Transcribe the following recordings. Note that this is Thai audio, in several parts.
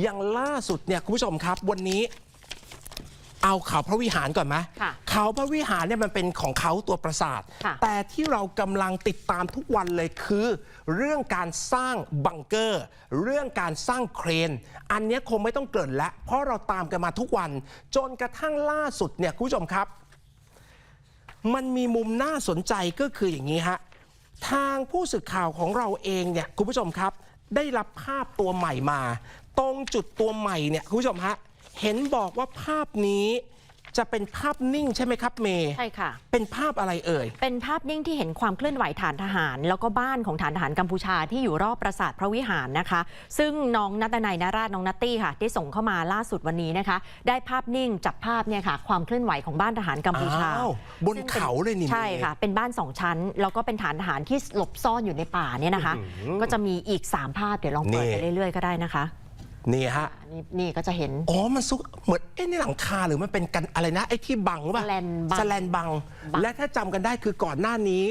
อย่างล่าสุดเนี่ยคุณผู้ชมครับวันนี้ เอาเขาพระวิหารก่อนไหมค่ะเขาพระวิหารเนี่ยมันเป็นของเขาตัวปราสาท ค่ะ แต่ที่เรากำลังติดตามทุกวันเลยคือ เรื่องการสร้างบังเกอร์ เรื่องการสร้างเครน อันเนี้ยคงไม่ต้องเกริ่นแล้ว เพราะเราตามกันมาทุกวัน จนกระทั่งล่าสุดเนี่ยคุณผู้ชมครับ มันมีมุมน่าสนใจก็คืออย่างนี้ฮะ ทางผู้สื่อข่าวของเราเองเนี่ยคุณผู้ชมครับ ได้รับภาพตัวใหม่มา ตรงจุดตัวใหม่เนี่ยคุณผู้ชมฮะเห็นบอกว่าภาพนี้จะเป็นภาพนิ่งใช่ไหมครับเมย์ใช่ค่ะ เป็นภาพอะไรเอ่ย เป็นภาพนิ่งที่เห็นความเคลื่อนไหวฐานทหาร แล้วก็บ้านของฐานทหารกัมพูชาที่อยู่รอบปราสาทพระวิหารนะคะ ซึ่งน้องนัตนัยนาราชน้องนัตตี้ค่ะได้ส่งเข้ามาล่าสุดวันนี้นะคะ ได้ภาพนิ่งจับภาพเนี่ยค่ะ ความเคลื่อนไหวของบ้านทหารกัมพูชาอ้าวบนซึ่งป็เขาเลยนี่ใช่ค่ะ เป็นบ้านสองชั้น แล้วก็เป็นฐานทหารที่หลบซ่อนอยู่ในป่าเนี่ยนะคะ ก็จะมีอีก 3 ภาพเดี๋ยวลองเปิดไปเรื่อยๆก็ได้นะคะ นี่ฮะอ่านี่นี่ก็จะเห็น อ๋อ มันซุกเหมือนเอ๊ะนี่หลังคาหรือมันเป็นกันอะไรนะไอ้ที่บังหรือเปล่าสแลนบังสแลนบัง บัง และถ้าจำกันได้คือก่อนหน้านี้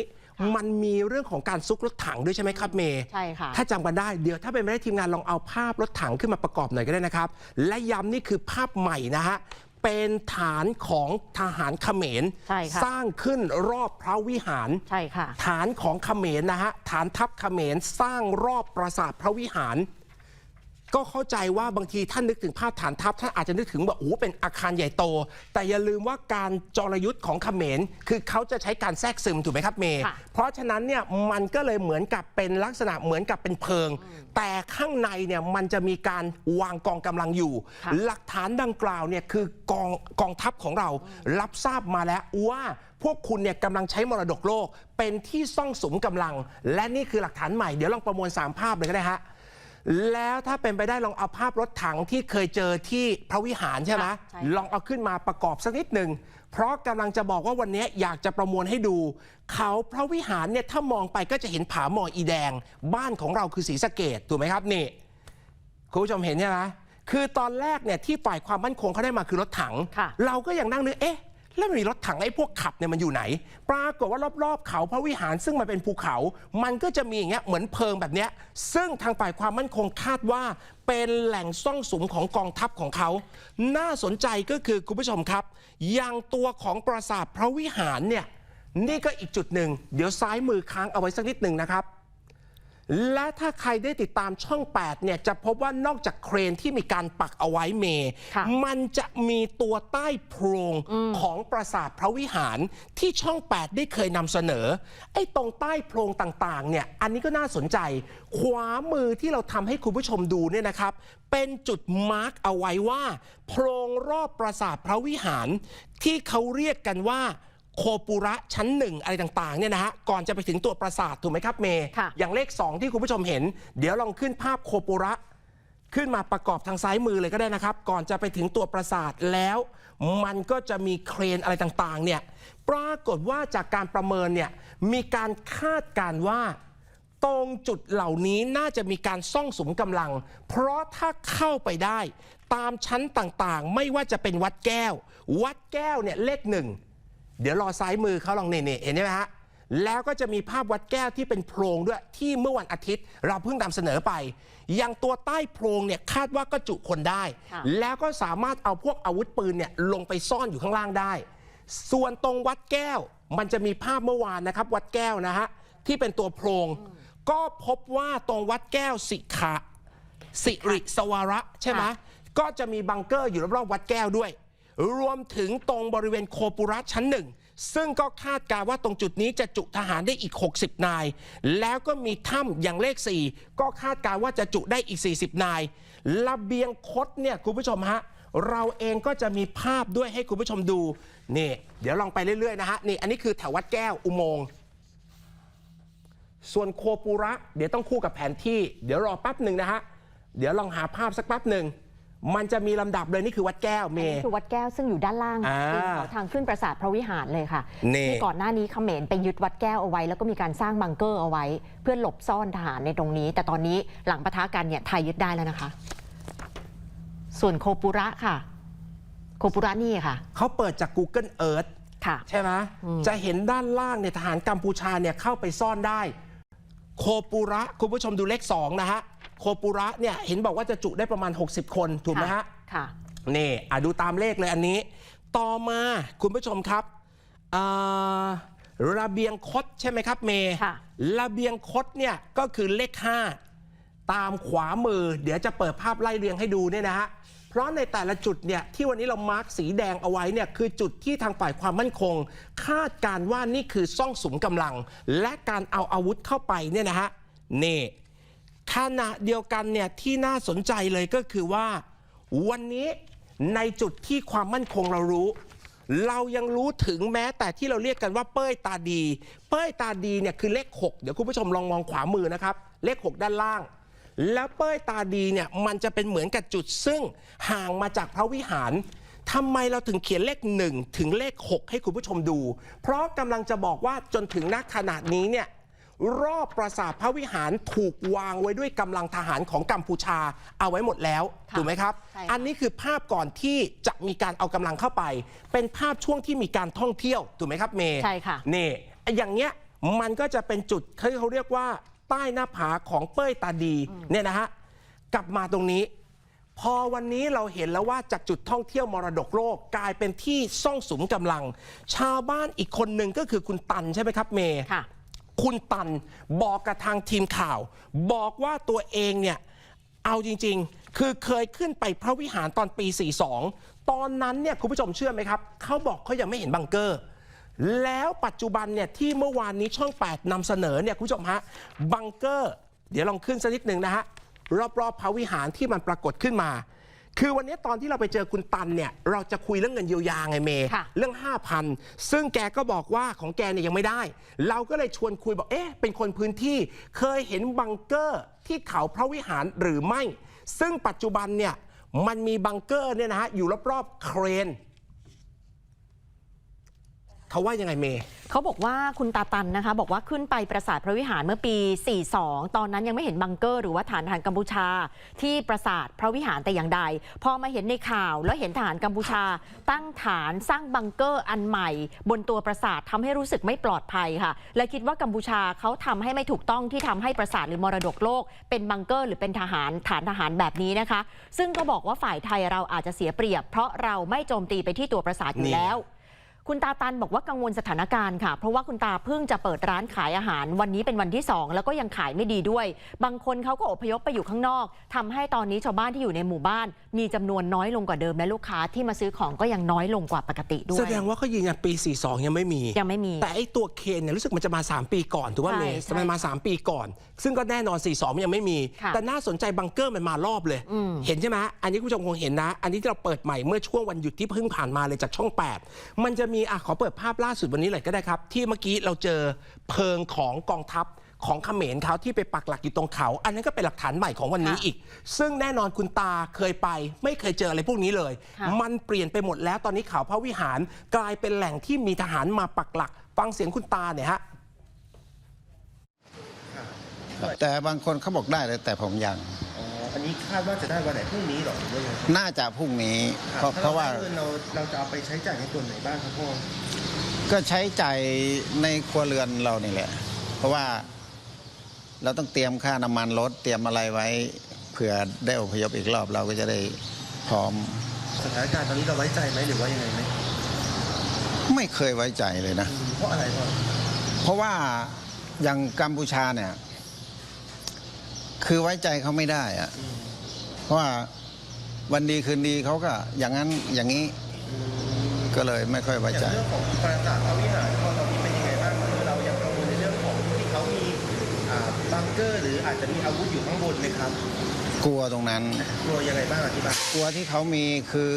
มันมีเรื่องของการซุกรถถังด้วยใช่ไหมครับเมย์ ใช่ค่ะ ถ้าจำกันได้เดี๋ยวถ้าเป็นไม่ได้ทีมงานลองเอาภาพรถถังขึ้นมาประกอบหน่อยก็ได้นะครับ และย้ำนี่คือภาพใหม่นะฮะ เป็นฐานของทหารเขมร ใช่ค่ะ สร้างขึ้นรอบพระวิหาร ใช่ค่ะ ฐานของเขมรนะฮะ ฐานทัพเขมรสร้างรอบปราสาทพระวิหาร ก็เข้าใจว่าบางทีท่านนึกถึงภาพฐานทัพท่านอาจจะนึกถึงว่าโอ้โหเป็นอาคารใหญ่โต แต่อย่าลืมว่าการจรยุทธ์ของเขมร คือเขาจะใช้การแทรกซึมถูกไหมครับเมย์ค่ะเพราะฉะนั้นเนี่ยมันก็เลยเหมือนกับเป็นลักษณะเหมือนกับเป็นเพิง แต่ข้างในเนี่ยมันจะมีการวางกองกำลังอยู่ค่ะหลักฐานดังกล่าวเนี่ยคือกองกองทัพของเรารับทราบมาแล้วว่าพวกคุณเนี่ยกำลังใช้มรดกโลก เป็นที่ซ่องสุมกำลัง และนี่คือหลักฐานใหม่เดี๋ยวลองประมวล3ภาพเลยก็ได้ฮะ แล้วถ้าเป็นไปได้ลองเอาภาพรถถังที่เคยเจอที่พระวิหารใช่ไหมค่ะใช่ ลองเอาขึ้นมาประกอบสักนิดหนึ่ง เพราะกำลังจะบอกว่าวันนี้อยากจะประมวลให้ดู เขาพระวิหารเนี่ยถ้ามองไปก็จะเห็นผาหมออีแดง บ้านของเราคือศรีสะเกดถูกไหมครับนี่ คุณผู้ชมเห็นใช่ไหมคือตอนแรกเนี่ยที่ฝ่ายความมั่นคงเขาได้มาคือรถถัง ค่ะ เราก็ยังนั่งนึกเอ๊ะ แล้วมีรถถังไอ้พวกขับเนี่ยมันอยู่ไหน ปรากฏว่ารอบๆเขาพระวิหารซึ่งมันเป็นภูเขา มันก็จะมีอย่างเงี้ยเหมือนเพิงแบบเนี้ยซึ่งทางฝ่ายความมั่นคงคาดว่า เป็นแหล่งซ่องสุมของกองทัพของเขา น่าสนใจก็คือคุณผู้ชมครับอย่างตัวของปราสาทพระวิหารเนี่ยนี่ก็อีกจุดหนึ่ง เดี๋ยวซ้ายมือค้างเอาไว้สักนิดหนึ่งนะครับ และถ้าใครได้ติดตามช่อง 8 เนี่ย จะพบว่านอกจากเครนที่มีการปักเอาไว้เมค่ะมันจะมีตัวใต้โพรงของปราสาทพระวิหารที่ช่อง 8 ได้เคยนำเสนอ ไอ้ตรงใต้โพรงต่างๆ เนี่ย อันนี้ก็น่าสนใจ ขวามือที่เราทำให้คุณผู้ชมดูเนี่ยนะครับ เป็นจุดมาร์กเอาไว้ว่า โพรงรอบปราสาทพระวิหารที่เขาเรียกกันว่า โคปุระชั้นหนึ่งอะไรต่างๆเนี่ยนะฮะก่อนจะไปถึงตัวปราสาทถูกไหมครับเมย์ค่ะ อย่างเลข 2 ที่คุณผู้ชมเห็น เดี๋ยวลองขึ้นภาพโคปุระ ขึ้นมาประกอบทางซ้ายมือเลยก็ได้นะครับ ก่อนจะไปถึงตัวปราสาทแล้ว มันก็จะมีเครนอะไรต่างๆเนี่ยปรากฏว่าจากการประเมินเนี่ยมีการคาดการณ์ว่า ตรงจุดเหล่านี้น่าจะมีการซ่องสุมกำลัง เพราะถ้าเข้าไปได้ ตามชั้นต่างๆ ไม่ว่าจะเป็นวัดแก้ว วัดแก้วเนี่ยเลขหนึ่ง เดี๋ยวรอซ้ายมือเขาลองเนี่ๆเห็นไหมฮะแล้วก็จะมีภาพวัดแก้วที่เป็นโพรงด้วยที่เมื่อวันอาทิตย์ เราเพิ่งนำเสนอไปอย่างตัวใต้โพรงเนี่ยคาดว่าก็จุคนได้ค่ะแล้วก็สามารถเอาพวกอาวุธปืนเนี่ยลงไปซ่อนอยู่ข้างล่างได้ ส่วนตรงวัดแก้วมันจะมีภาพเมื่อวานนะครับ วัดแก้วนะฮะที่เป็นตัวโพรง ก็พบว่าตรงวัดแก้วสิขะสิริสวระใช่ไหมค่ะก็จะมีบังเกอร์อยู่รอบๆวัดแก้วด้วย รวมถึงตรงบริเวณโคปุระชั้นหนึ่งซึ่งก็คาดการว่าตรงจุดนี้จะจุทหารได้อีก 60 นาย แล้วก็มีถ้ำอย่างเลข 4 ก็คาดการว่าจะจุได้อีก 40 นายระเบียงคดเนี่ยคุณผู้ชมฮะเราเองก็จะมีภาพด้วยให้คุณผู้ชมดูนี่เดี๋ยวลองไปเรื่อยๆนะฮะนี่อันนี้คือแถววัดแก้วอุโมงค์ส่วนโคปุระ เดี๋ยวต้องคู่กับแผนที่ เดี๋ยวรอแป๊บหนึ่งนะฮะ เดี๋ยวลองหาภาพสักแป๊บหนึ่ง มันจะมีลำดับเลยนี่คือวัดแก้วเมนี่คือวัดแก้วซึ่งอยู่ด้านล่างอ่าตีนเขาทางขึ้นปราสาทพระวิหารเลยค่ะนี่ ที่ก่อนหน้านี้เขมรไปยึดวัดแก้วเอาไว้ แล้วก็มีการสร้างบังเกอร์เอาไว้ เพื่อหลบซ่อนทหารในตรงนี้ แต่ตอนนี้หลังปะทะกันเนี่ยไทยยึดได้แล้วนะคะ ส่วนโคปุระค่ะ โคปุระนี่ค่ะเขาเปิดจาก Google Earth ค่ะ ใช่ไหมอืม จะเห็นด้านล่างเนี่ยทหารกัมพูชาเนี่ยเข้าไปซ่อนได้ โคปุระ คุณผู้ชมดูเลข 2 นะฮะ โคปุระเนี่ยเห็นบอกว่าจะจุได้ประมาณ 60 คนถูกไหมฮะค่ะนี่อะดูตามเลขเลยอันนี้ ต่อมาคุณผู้ชมครับอ่าระเบียงคดใช่ไหมครับเมย์ค่ะระเบียงคดเนี่ยก็คือเลข 5 ตามขวามือ เดี๋ยวจะเปิดภาพไล่เรียงให้ดูเนี่ยนะฮะเพราะในแต่ละจุดเนี่ยที่วันนี้เรามาร์กสีแดงเอาไว้เนี่ยคือจุดที่ทางฝ่ายความมั่นคง คาดการณ์ว่านี่คือซ่องสุมกำลัง และการเอาอาวุธเข้าไปเนี่ยนะฮะนี่ ขณะเดียวกันเนี่ยที่น่าสนใจเลยก็คือว่า วันนี้ในจุดที่ความมั่นคงเรารู้ เรายังรู้ถึงแม้แต่ที่เราเรียกกันว่าเป้ยตาดี เป้ยตาดีเนี่ยคือเลข 6 เดี๋ยวคุณผู้ชมลองมองขวามือนะครับ เลข 6 ด้านล่าง แล้วเป้ยตาดีเนี่ยมันจะเป็นเหมือนกับจุดซึ่งห่างมาจากพระวิหารทำไมเราถึงเขียนเลข 1 ถึงเลข 6 ให้คุณผู้ชมดู เพราะกำลังจะบอกว่าจนถึงณขณะนี้เนี่ย รอบปราสาทพระวิหารถูกวางไว้ด้วยกำลังทหารของกัมพูชาเอาไว้หมดแล้วค่ะถูกไหมครับ ใช่ค่ะ อันนี้คือภาพก่อนที่จะมีการเอากำลังเข้าไป เป็นภาพช่วงที่มีการท่องเที่ยวถูกไหมครับเมย์ ใช่ค่ะ นี่อย่างเงี้ยมันก็จะเป็นจุดที่เขาเรียกว่า ใต้หน้าผาของเป้ยตาดีเนี่ยนะฮะกลับมาตรงนี้ พอวันนี้เราเห็นแล้วว่าจากจุดท่องเที่ยวมรดกโลกกลายเป็นที่ซ่องสุมกำลัง ชาวบ้านอีกคนหนึ่งก็คือคุณตันใช่ไหมครับเมย์ ค่ะ คุณตันบอกกับทางทีมข่าว บอกว่าตัวเองเนี่ยเอาจริงๆ คือเคยขึ้นไปพระวิหารตอนปี 42 ตอนนั้นเนี่ยคุณผู้ชมเชื่อไหมครับเขาบอกเขายังไม่เห็นบังเกอร์ แล้วปัจจุบันเนี่ยที่เมื่อวานนี้ช่อง 8นำเสนอเนี่ยคุณผู้ชมฮะบังเกอร์ เดี๋ยวลองขึ้นสักนิดหนึ่งนะฮะรอบๆพระวิหารที่มันปรากฏขึ้นมา คือวันนี้ตอนที่เราไปเจอคุณตันเนี่ย เราจะคุยเรื่องเงินเยียวยาไงเมย์ค่ะ เรื่อง 5,000 ซึ่งแกก็บอกว่าของแกเนี่ยยังไม่ได้ เราก็เลยชวนคุยบอกเอ๊ะเป็นคนพื้นที่เคยเห็นบังเกอร์ที่เขาพระวิหารหรือไม่ ซึ่งปัจจุบันเนี่ยมันมีบังเกอร์เนี่ยนะฮะอยู่รอบๆเครน เขาว่ายังไงเมย์ เขาบอกว่าคุณตาตันนะคะ บอกว่าขึ้นไปปราสาทพระวิหารเมื่อปี 42 ตอนนั้นยังไม่เห็นบังเกอร์หรือว่าฐานทหารกัมพูชา ที่ปราสาทพระวิหารแต่อย่างใด พอมาเห็นในข่าวแล้วเห็นทหารกัมพูชา ตั้งฐานสร้างบังเกอร์อันใหม่ บนตัวปราสาททำให้รู้สึกไม่ปลอดภัยค่ะ และคิดว่ากัมพูชาเขาทำให้ไม่ถูกต้องที่ทำให้ปราสาทหรือมรดกโลก เป็นบังเกอร์หรือเป็นทหารฐานทหารแบบนี้นะคะ ซึ่งก็บอกว่าฝ่ายไทยเราอาจจะเสียเปรียบ เพราะเราไม่โจมตีไปที่ตัวปราสาทอยู่แล้ว คุณตาตันบอกว่ากังวลสถานการณ์ค่ะ เพราะว่าคุณตาเพิ่งจะเปิดร้านขายอาหาร วันนี้เป็นวันที่ 2 แล้วก็ยังขายไม่ดีด้วย บางคนเขาก็อพยพไปอยู่ข้างนอกทำให้ตอนนี้ชาวบ้านที่อยู่ในหมู่บ้าน มีจำนวนน้อยลงกว่าเดิมและลูกค้าที่มาซื้อของก็ยังน้อยลงกว่าปกติด้วยแสดงว่าเขายืนยันปี 42 ยังไม่มียังไม่มี แต่ไอ้ตัวเคนเนี่ยรู้สึกมันจะมา 3 ปีก่อนถูกป่ะใช่เมย์ใช่มันมา 3 ปีก่อน ซึ่งก็แน่นอน 42มันยังไม่มีค่ะแต่น่าสนใจบังเกอร์มันมารอบเลยอืมเห็นใช่ไหมอันนี้คุณผู้ชมคงเห็นนะ อันนี้ที่เราเปิดใหม่เมื่อช่วงวันหยุดที่เพิ่งผ่านมาเลยจากช่อง 8 มันจะมีอะขอเปิดภาพล่าสุดวันนี้เลยก็ได้ครับ ที่เมื่อกี้เราเจอเพลิงของกองทัพของเขมรเขาที่ไปปักหลักอยู่ตรงเขา อันนั้นก็เป็นหลักฐานใหม่ของวันนี้ค่ะอีก ซึ่งแน่นอนคุณตาเคยไป ไม่เคยเจออะไรพวกนี้เลยค่ะมันเปลี่ยนไปหมดแล้วตอนนี้เขาพระวิหารกลายเป็นแหล่งที่มีทหารมาปักหลัก ฟังเสียงคุณตาเนี่ยฮะ แต่บางคนเขาบอกได้เลยแต่ผมยัง อ๋ออันนี้คาดว่าจะได้วันไหนพรุ่งนี้เหรอหรือว่ายังไงน่าจะพรุ่งนี้คบเพราะเพราะว่าถ้ได้เงินเราเราจะเอาไปใช้จ่ายในส่วนไหนบ้างครับพ่อก็ใช้จ่ายในครัวเรือนเรานี่แหละ เพราะว่าเราต้องเตรียมค่าน้ำมันรถเตรียมอะไรไว้เผื่อได้อพยพอีกรอบเราก็จะได้พร้อม สถานการณ์ตอนนี้เราไว้ใจไหมหรือว่ายังไงไหมไม่เคยไว้ใจเลยนะ อืมเพราะอะไรพ่อเพราะว่าอย่างกัมพูชาเนี่ย คือไว้ใจเขาไม่ได้อะเพราะว่าวันดีคืนดีเขาก็อย่างนั้นอย่างนี้ ก็เลยไม่ค่อยไว้อย่างใจ เรื่องของปราสาทพระวิหารพ่อตอนนี้เป็นยังไงบ้างคือเรายังกังวลในเรื่องของที่เขามีอ่าบังเกอร์ หรืออาจจะมีอาวุธอยู่ข้างบนไหมครับกลัวตรงนั้น กลัวยังไงบ้างอธิบายกลัวที่เขามีคือ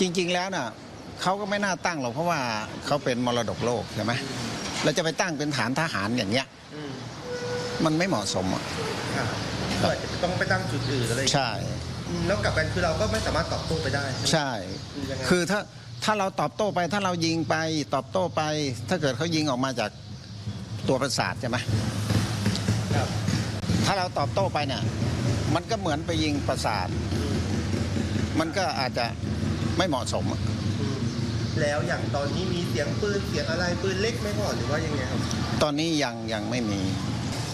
จริง ๆ แล้วน่ะเขาก็ไม่น่าตั้งหรอกเพราะว่าเขาเป็นมรดกโลกใช่ไหมเราจะไปตั้งเป็นฐานทหารอย่างเงี้ย อืมมันไม่เหมาะสมอะค่ะก็อาจจะต้องไปตั้งจุดอื่นอะไรอย่างเงี้ยใช่อืมแล้วกลับกันคือเราก็ไม่สามารถตอบโต้ไปได้ ใช่ไหมใช่คือยังไงคือถ้าถ้าเราตอบโต้ไปถ้าเรายิงไปตอบโต้ไป ถ้าเกิดเขายิงออกมาจากตัวประสาทใช่ไหมครับถ้าเราตอบโต้ไปเนี่ย มันก็เหมือนไปยิงประสาท มันก็อาจจะไม่เหมาะสมอะอืมแล้วอย่างตอนนี้มีเสียงปืนเสียงอะไรปืนเล็กไหมพ่อหรือว่ายังไงครับ ตอนนี้ยังยังไม่มี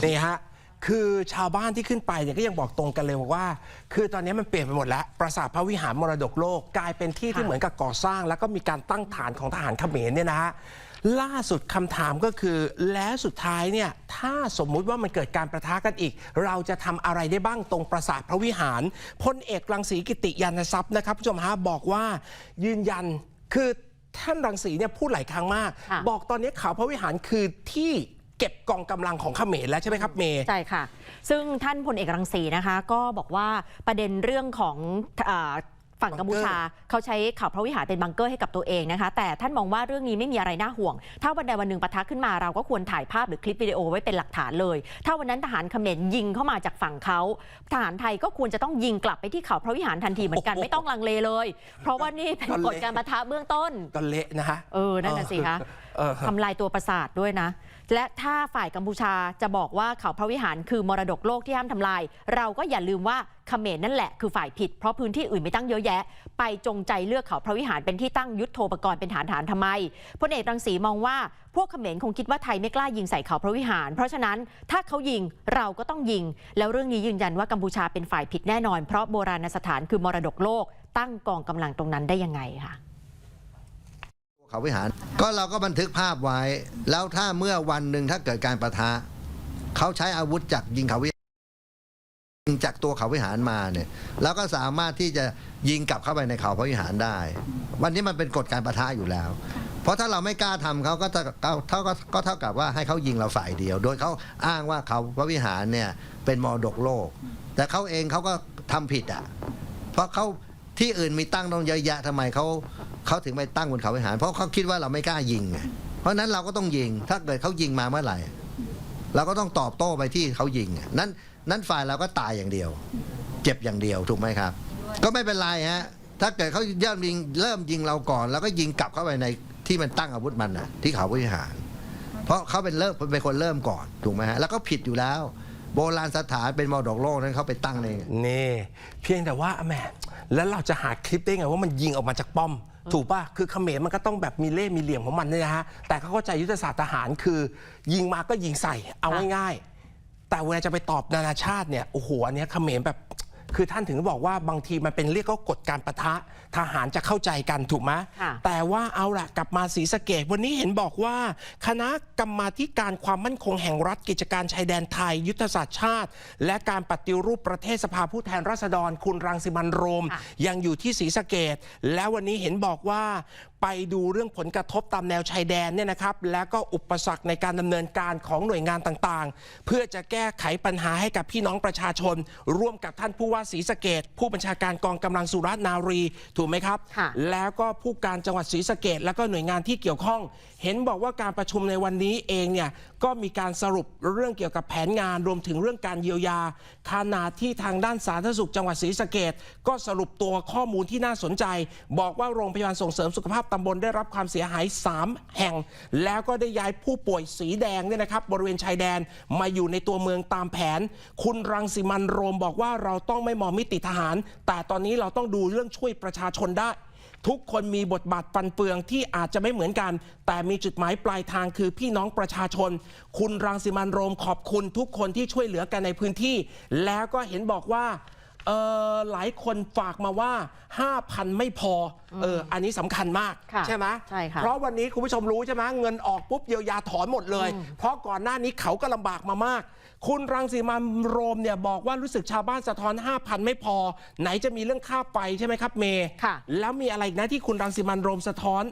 นี่ฮะ คือชาวบ้านที่ขึ้นไปเนี่ยก็ยังบอกตรงกันเลยบอกว่า คือตอนนี้มันเปลี่ยนไปหมดแล้ว ปราสาทพระวิหารมรดกโลกกลายเป็นที่ที่เหมือนกับก่อสร้าง แล้วก็มีการตั้งฐานของทหารเขมรเนี่ยนะฮะล่าสุดคำถามก็คือ แล้วสุดท้ายเนี่ยถ้าสมมุติว่ามันเกิดการประทะกันอีก เราจะทำอะไรได้บ้างตรงปราสาทพระวิหารพลเอกรังสีกิติยานทรัพย์นะครับผู้ชมฮะบอกว่ายืนยันคือท่านรังสีเนี่ยพูดหลายครั้งมาก บอกตอนนี้เขาพระวิหารคือที่ เก็บกองกำลังของเขมรแล้วใช่ไหมครับเมย์ใช่ค่ะ ซึ่งท่านพลเอกรังสีนะคะ ก็บอกว่าประเด็นเรื่องของอาฝั่งกัมพูชาเขาใช้ข่าวพระวิหารเป็นบังเกอร์ให้กับตัวเองนะคะ แต่ท่านมองว่าเรื่องนี้ไม่มีอะไรน่าห่วง ถ้าวันใดวันหนึ่งปะทะขึ้นมาเราก็ควรถ่ายภาพหรือคลิปวิดีโอไว้เป็นหลักฐานเลย ถ้าวันนั้นทหารเขมรยิงเข้ามาจากฝั่งเขาทหารไทยก็ควรจะต้องยิงกลับไปที่เขาพระวิหารทันทีเหมือนกันโอ้โหไม่ต้องลังเลเลย เพราะว่านี่เป็นก็เละกฎการปะทะเบื้องต้นก็เละนะฮะเออนั่นน่ะสิคะเออทำลายตัวประสาทด้วยนะ และถ้าฝ่ายกัมพูชาจะบอกว่าเขาพระวิหารคือมรดกโลกที่ห้ามทำลาย เราก็อย่าลืมว่าเขมรนั่นแหละคือฝ่ายผิดเพราะพื้นที่อื่นไม่ตั้งเยอะแยะ ไปจงใจเลือกเขาพระวิหารเป็นที่ตั้งยุทโธปกรณ์เป็นฐานฐานทำไมพลเอกรังสีมองว่าพวกเขมรคงคิดว่าไทยไม่กล้ายิงใส่เขาพระวิหาร เพราะฉะนั้นถ้าเขายิงเราก็ต้องยิง แล้วเรื่องนี้ยืนยันว่ากัมพูชาเป็นฝ่ายผิดแน่นอน เพราะโบราณสถานคือมรดกโลก ตั้งกองกำลังตรงนั้นได้ยังไงค่ะ เขาวิหาร ก็เราก็บันทึกภาพไว้ แล้วถ้าเมื่อวันหนึ่งถ้าเกิดการประทะ เขาใช้อาวุธจากยิงเขาวิหารยิงจากตัวเขาวิหารมาเนี่ยแล้วก็สามารถที่จะยิงกลับเข้าไปในเขาพระวิหารได้ วันนี้มันเป็นกฎการประทะอยู่แล้ว เพราะถ้าเราไม่กล้าทำเขาก็เท่าเท่าเท่าก็ก็เท่ากับว่าให้เขายิงเราฝ่ายเดียว โดยเขาอ้างว่าเขาพระวิหารเนี่ยเป็นมรดกโลก แต่เขาเองเขาก็ทำผิดอะเพราะเขา ที่อื่นมีตั้งต้องเยอะแยะทำไมเขาเขาถึงไปตั้งบนเขาวิหาร เพราะเขาคิดว่าเราไม่กล้ายิงไงเพราะนั้นเราก็ต้องยิง ถ้าเกิดเขายิงมาเมื่อไหร่ เราก็ต้องตอบโต้ไปที่เขายิงนั้นนั้นฝ่ายเราก็ตายอย่างเดียว เจ็บอย่างเดียวถูกไหมครับ ก็ไม่เป็นไรฮะถ้าเกิดเขาเริ่มยิงเริ่มยิงเราก่อน แล้วก็ยิงกลับเข้าไปในที่มันตั้งอาวุธมันน่ะที่เขาวิหาร เพราะเขาเป็นเริ่มเป็นคนเริ่มก่อนถูกไหมฮะแล้วก็ผิดอยู่แล้ว โบราณสถานเป็นมรดกโลกนั้นเขาไปตั้งในนี่ เพียงแต่ว่าแหมแล้วเราจะหาคลิปได้ไงว่ามันยิงออกมาจากป้อม ถูกป่ะ คือเขมรมันก็ต้องแบบมีเล่ห์มีเหลี่ยมของมันเนี่ยนะฮะ แต่เขาเข้าใจยุทธศาสตร์ทหารคือ ยิงมาก็ยิงใส่เอาง่ายๆแต่เวลาจะไปตอบนานาชาติเนี่ยโอ้โหอันเนี้ยเขมรแบบ คือท่านถึงบอกว่าบางทีมันเป็นเรียกว่ากฎการประทะทหารจะเข้าใจกันถูกไหมค่ะแต่ว่าเอาละกลับมาศรีสะเกดวันนี้เห็นบอกว่า คณะกรรมาธิการความมั่นคงแห่งรัฐกิจการชายแดนไทย ยุทธศาสตร์ชาติ และการปฏิรูปประเทศสภาผู้แทนราษฎรคุณรังสิมันต์โรมค่ะยังอยู่ที่ศรีสะเกดแล้ววันนี้เห็นบอกว่า ไปดูเรื่องผลกระทบตามแนวชายแดนเนี่ยนะครับ แล้วก็อุปสรรคในการดำเนินการของหน่วยงานต่างๆ เพื่อจะแก้ไขปัญหาให้กับพี่น้องประชาชน ร่วมกับท่านผู้ว่าศรีสะเกดผู้บัญชาการกองกำลังสุรนารีถูกไหมครับค่ะแล้วก็ผู้การจังหวัดศรีสะเกดแล้วก็หน่วยงานที่เกี่ยวข้อง เห็นบอกว่าการประชุมในวันนี้เองเนี่ย ก็มีการสรุปเรื่องเกี่ยวกับแผนงานรวมถึงเรื่องการเยียวยาขณะที่ทางด้านสาธารณสุขจังหวัดศรีสะเกดก็สรุปตัวข้อมูลที่น่าสนใจ บอกว่าโรงพยาบาลส่งเสริมสุขภาพตำบลได้รับความเสียหาย 3 แห่ง แล้วก็ได้ย้ายผู้ป่วยสีแดงเนี่ยนะครับบริเวณชายแดนมาอยู่ในตัวเมืองตามแผน คุณรังสิมันโรมบอกว่าเราต้องไม่มองมิติทหาร แต่ตอนนี้เราต้องดูเรื่องช่วยประชาชนได้ ทุกคนมีบทบาทฟันเฟืองที่อาจจะไม่เหมือนกัน แต่มีจุดหมายปลายทางคือพี่น้องประชาชน คุณรังสิมันต์โรมขอบคุณทุกคนที่ช่วยเหลือกันในพื้นที่ แล้วก็เห็นบอกว่าเออหลายคนฝากมาว่า 5,000 ไม่พอเอออันนี้สำคัญมากค่ะใช่ไหมใช่ค่ะเพราะวันนี้คุณผู้ชมรู้ใช่ไหมเงินออกปุ๊บเยียวยาถอนหมดเลย เพราะก่อนหน้านี้เขาก็ลำบากมามาก คุณรังสีมันต์โรมเนี่ยบอกว่ารู้สึกชาวบ้านสะท้อน 5,000 ไม่พอ ไหนจะมีเรื่องค่าไฟใช่ไหมครับเมย์ค่ะแล้วมีอะไรอีกนะที่คุณรังสีมันต์โรมสะท้อน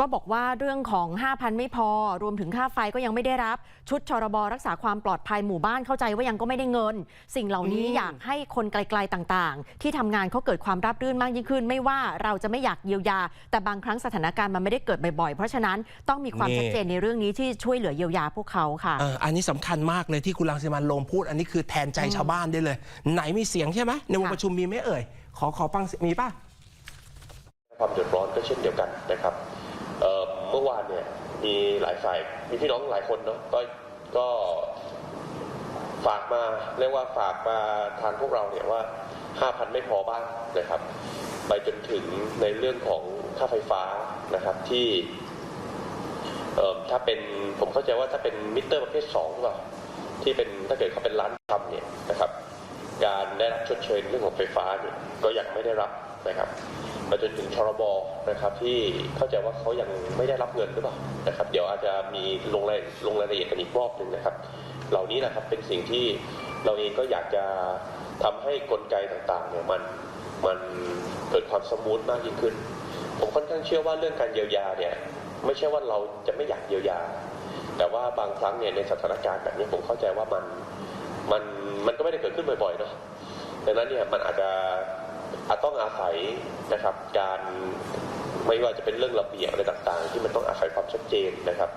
ก็บอกว่าเรื่องของ 5,000 ไม่พอ รวมถึงค่าไฟก็ยังไม่ได้รับ ชุดชรบรักษาความปลอดภัยหมู่บ้านเข้าใจว่ายังก็ไม่ได้เงิน สิ่งเหล่านี้อืมอยากให้คนไกลๆต่างๆ ที่ทำงานเขาเกิดความราบรื่นมากยิ่งขึ้น ไม่ว่าเราจะไม่อยากเยียวยา แต่บางครั้งสถานการณ์มันไม่ได้เกิดบ่อยๆ เพราะฉะนั้นต้องมีความชัดเจนในเรื่องนี้ที่ช่วยเหลือเยียวยาพวกเขาค่ะเอออันนี้สำคัญมากเลยที่คุณรังสีมันต์โรมพูด อันนี้คือแทนใจชาวบ้านได้เลย ไหนมีเสียงใช่ไหมในวงค่ะประชุมมีไหมเอ่ยขอขอฟังมีป่ะความเดือดร้อนก็เช่นเดียวกันนะครับ เมื่อวานเนี่ยมีหลายฝ่ายมีพี่น้องหลายคนเนาะก็ก็ฝากมาเรียกว่าฝากมาทางพวกเราเนี่ยว่า 5,000 ไม่พอบ้างนะครับ ไปจนถึงในเรื่องของค่าไฟฟ้านะครับที่เอ่อถ้าเป็นผมเข้าใจว่าถ้าเป็นมิเตอร์ประเภท2หรือเปล่าที่เป็นถ้าเกิดเขาเป็นร้านทำเนี่ยนะครับ การได้รับชดเชยเรื่องของไฟฟ้าเนี่ยก็ยังไม่ได้รับ นะครับมาจนถึงชรบนะครับที่เข้าใจว่าเขายังไม่ได้รับเงินหรือเปล่านะครับ เดี๋ยวอาจจะมีลงรายลงรายละเอียดกันอีกรอบหนึ่งนะครับ เหล่านี้นะครับเป็นสิ่งที่เราเองก็อยากจะทำให้กลไกต่างๆเนี่ยมันมันเกิดความสมูทมากยิ่งขึ้น ผมค่อนข้างเชื่อว่าเรื่องการเยียวยาเนี่ยไม่ใช่ว่าเราจะไม่อยากเยียวยา แต่ว่าบางครั้งเนี่ยในสถานการณ์แบบนี้ผมเข้าใจว่ามันมันมันก็ไม่ได้เกิดขึ้นบ่อยๆเนาะดังนั้นเนี่ยมันอาจจะ อาจต้องอาศัยนะครับการไม่ว่าจะเป็นเรื่องระเบียบอะไรต่างๆ ที่มันต้องอาศัยความชัดเจนนะครับ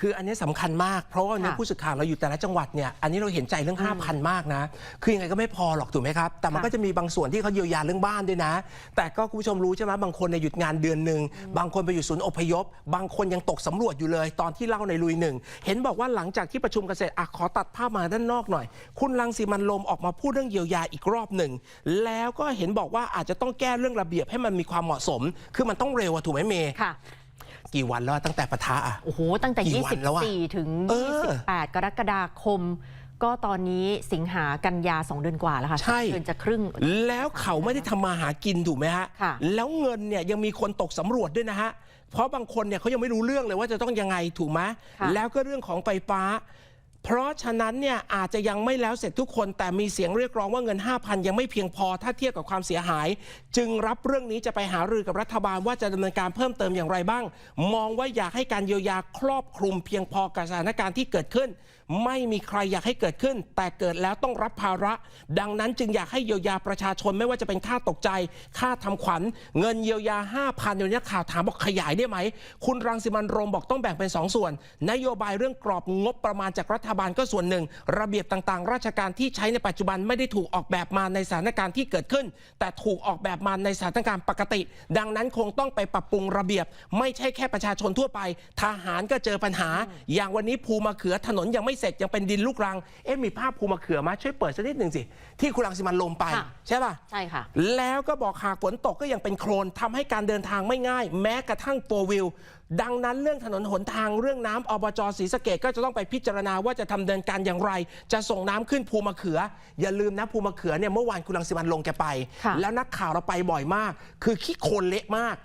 คืออันนี้สำคัญมากเพราะว่าวันนี้ค่ะผู้สื่อข่าวเราอยู่แต่ละจังหวัดเนี่ยอันนี้เราเห็นใจเรื่อง 5,000 มากนะ คือยังไงก็ไม่พอหรอกถูกไหมครับ แต่มันค่ะก็จะมีบางส่วนที่เขาเยียวยาเรื่องบ้านด้วยนะ แต่ก็คุณผู้ชมรู้ใช่ไหมบางคนในยหยุดงานเดือนหนึ่งบางคนไปอยู่ศูนย์อพยพ บางคนยังตกสำรวจอยู่เลย ตอนที่เล่าในลุยหนึ่งเห็นบอกว่าหลังจากที่ประชุมกันเสร็จอะขอตัดภาพมาด้านนอกหน่อย คุณรังสีมันต์โรมออกมาพูดเรื่องเยียวยาอีกรอบหนึ่งแล้วก็เห็นบอกว่าอาจจะต้องแก้เรื่องระเบียบให้มันมีความเหมาะสม คือมันต้องเร็วอะถูกไหมเมย์ค่ะ กี่วันแล้วตั้งแต่ปะทะอะโอ้โห ตั้งแต่ กี่วันแล้วอะ24 ถึง เออ28 กรกฎาคม ก็ตอนนี้สิงหากันยา 2 เดือนกว่าแล้วค่ะใช่ เดือนจะครึ่ง แล้วเขาไม่ได้ทำมาหากินถูกไหมฮะ ค่ะ แล้วเงินเนี่ยยังมีคนตกสำรวจด้วยนะฮะ เพราะบางคนเนี่ยเขายังไม่รู้เรื่องเลยว่าจะต้องยังไงถูกไหมค่ะ แล้วก็เรื่องของไฟฟ้า เพราะฉะนั้นเนี่ยอาจจะยังไม่แล้วเสร็จทุกคน แต่มีเสียงเรียกร้องว่าเงิน 5,000 ยังไม่เพียงพอถ้าเทียบกับความเสียหาย จึงรับเรื่องนี้จะไปหารือกับรัฐบาลว่าจะดำเนินการเพิ่มเติมอย่างไรบ้าง มองว่าอยากให้การเยียวยาครอบคลุมเพียงพอกับสถานการณ์ที่เกิดขึ้น ไม่มีใครอยากให้เกิดขึ้น แต่เกิดแล้วต้องรับภาระ ดังนั้นจึงอยากให้เยียวยาประชาชนไม่ว่าจะเป็นค่าตกใจ ค่าทำขวัญ เงินเยียวยา 5,000เดี๋ยวนี้ข่าวถามบอกขยายได้ไหมคุณรังสิมันโรมบอกต้องแบ่งเป็น 2 ส่วน นโยบายเรื่องกรอบงบประมาณจากรัฐบาลก็ส่วนหนึ่ง ระเบียบต่างๆ ราชการที่ใช้ในปัจจุบันไม่ได้ถูกออกแบบมาในสถานการณ์ที่เกิดขึ้น แต่ถูกออกแบบมาในสถานการณ์ปกติ ดังนั้นคงต้องไปปรับปรุงระเบียบ ไม่ใช่แค่ประชาชนทั่วไป ทหารก็เจอปัญหา อย่างวันนี้ภูมะเขือถนนยังไม่เสร็จยังเป็นดินลูกรังเอ๊ะมีภาพภูมะเขือมาช่วยเปิดสักนิดหนึ่งสิที่คุณรังสิมันต์ลงไปค่ะ ใช่ป่ะ ใช่ค่ะ แล้วก็บอกหากฝนตกก็ยังเป็นโคลนทำให้การเดินทางไม่ง่าย แม้กระทั่งโฟวิล ดังนั้นเรื่องถนนหนทางเรื่องน้ำอบจศรีสะเกดก็จะต้องไปพิจารณาว่าจะทำเดินการอย่างไร จะส่งน้ำขึ้นภูมะเขือ อย่าลืมนะภูมะเขือเนี่ยเมื่อวานคุณรังสิมันต์ลงแกไปค่ะแล้วนักข่าวเราไปบ่อยมาก คือขี้โคลนเละมาก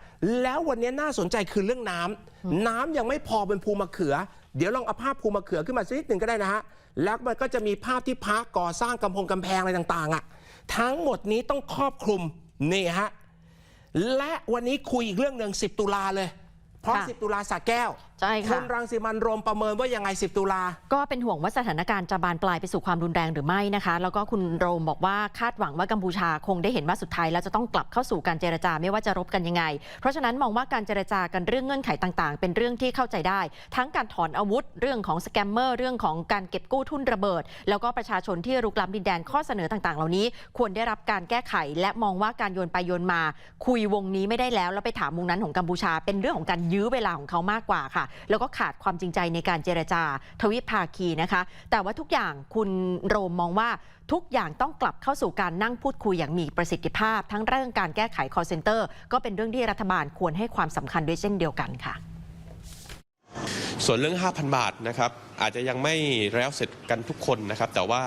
แล้ววันนี้น่าสนใจคือเรื่องน้ำน้ำยังไม่พอบนภูมะเขือ เดี๋ยวลองเอาภาพภูมะเขือขึ้นมาสักนิดหนึ่งก็ได้นะฮะแล้วมันก็จะมีภาพที่พักก่อสร้างกำแพงกำแพงอะไรต่างๆอะทั้งหมดนี้ต้องครอบคลุมนี่ฮะและวันนี้คุยอีกเรื่องหนึ่ง10 ตุลาเลยเพราะค่ะ10 ตุลาสระแก้ว ใช่ค่ะคุณรังสิมันต์โรมประเมินว่ายังไง 10 ตุลา ก็เป็นห่วงว่าสถานการณ์จะบานปลายไปสู่ความรุนแรงหรือไม่นะคะ แล้วก็คุณโรมบอกว่าคาดหวังว่ากัมพูชาคงได้เห็นว่าสุดท้ายแล้วจะต้องกลับเข้าสู่การเจรจาไม่ว่าจะรบกันยังไง เพราะฉะนั้นมองว่าการเจรจากันเรื่องเงื่อนไขต่าง ๆ เป็นเรื่องที่เข้าใจได้ ทั้งการถอนอาวุธเรื่องของสแกมเมอร์เรื่องของการเก็บกู้ทุนระเบิด แล้วก็ประชาชนที่รุกล้ำดินแดนข้อเสนอต่าง ๆ เหล่านี้ ควรได้รับการแก้ไข และมองว่าการโยนไปโยนมา คุยวงนี้ไม่ได้แล้วแล้วไปถามวงนั้นของกัมพูชาเป็นเรื่องของการยื้อเวลาของเขามากกว่าค่ะแล้วก็ขาดความจริงใจในการเจรจาทวิภาคีนะคะ แต่ว่าทุกอย่างคุณโรมมองว่าทุกอย่างต้องกลับเข้าสู่การนั่งพูดคุยอย่างมีประสิทธิภาพ ทั้งเรื่องการแก้ไข call center ก็เป็นเรื่องที่รัฐบาลควรให้ความสำคัญด้วยเช่นเดียวกันค่ะ ส่วนเรื่อง 5,000 บาทนะครับ อาจจะยังไม่แล้วเสร็จกันทุกคนนะครับ แต่ว่า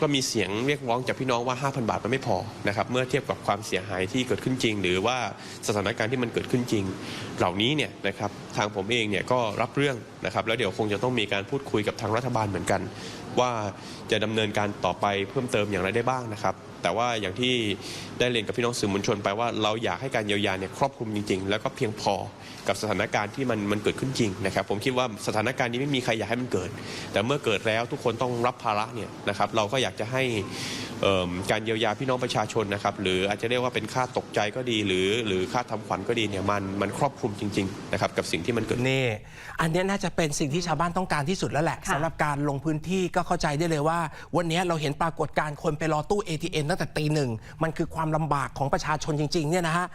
ก็มีเสียงเรียกร้องจากพี่น้องว่า 5,000 บาทมันไม่พอนะครับ เมื่อเทียบกับความเสียหายที่เกิดขึ้นจริง หรือว่าสถานการณ์ที่มันเกิดขึ้นจริง เหล่านี้เนี่ยนะครับทางผมเองเนี่ยก็รับเรื่องนะครับ แล้วเดี๋ยวคงจะต้องมีการพูดคุยกับทางรัฐบาลเหมือนกัน ว่าจะดำเนินการต่อไปเพิ่มเติมอย่างไรได้บ้างนะครับ แต่ว่าอย่างที่ได้เรียนกับพี่น้องสื่อมวลชนไปว่าเราอยากให้การเยียวยาเนี่ยครอบคลุมจริง ๆ แล้วก็เพียงพอกับสถานการณ์ที่มันมันเกิดขึ้นจริงนะครับ ผมคิดว่าสถานการณ์นี้ไม่มีใครอยากให้มันเกิด แต่เมื่อเกิดแล้วทุกคนต้องรับภาระเนี่ยนะครับเราก็อยากจะให้เอิ่มการเยียวยาพี่น้องประชาชนนะครับหรืออาจจะเรียกว่าเป็นค่าตกใจก็ดี หรือหรือค่าทำขวัญก็ดีเนี่ยมันมันครอบคลุมจริงๆนะครับกับสิ่งที่มันเกิดนี่อันเนี้ยน่าจะเป็นสิ่งที่ชาวบ้านต้องการที่สุดแล้วแหละค่ะสำหรับการลงพื้นที่ก็เข้าใจได้เลยว่า วันนี้เราเห็นปรากฏการณ์คนไปรอตู้ ATM ตั้งแต่ตีหนึ่งมันคือความลำบากของประชาชนจริงๆเนี่ยนะฮะ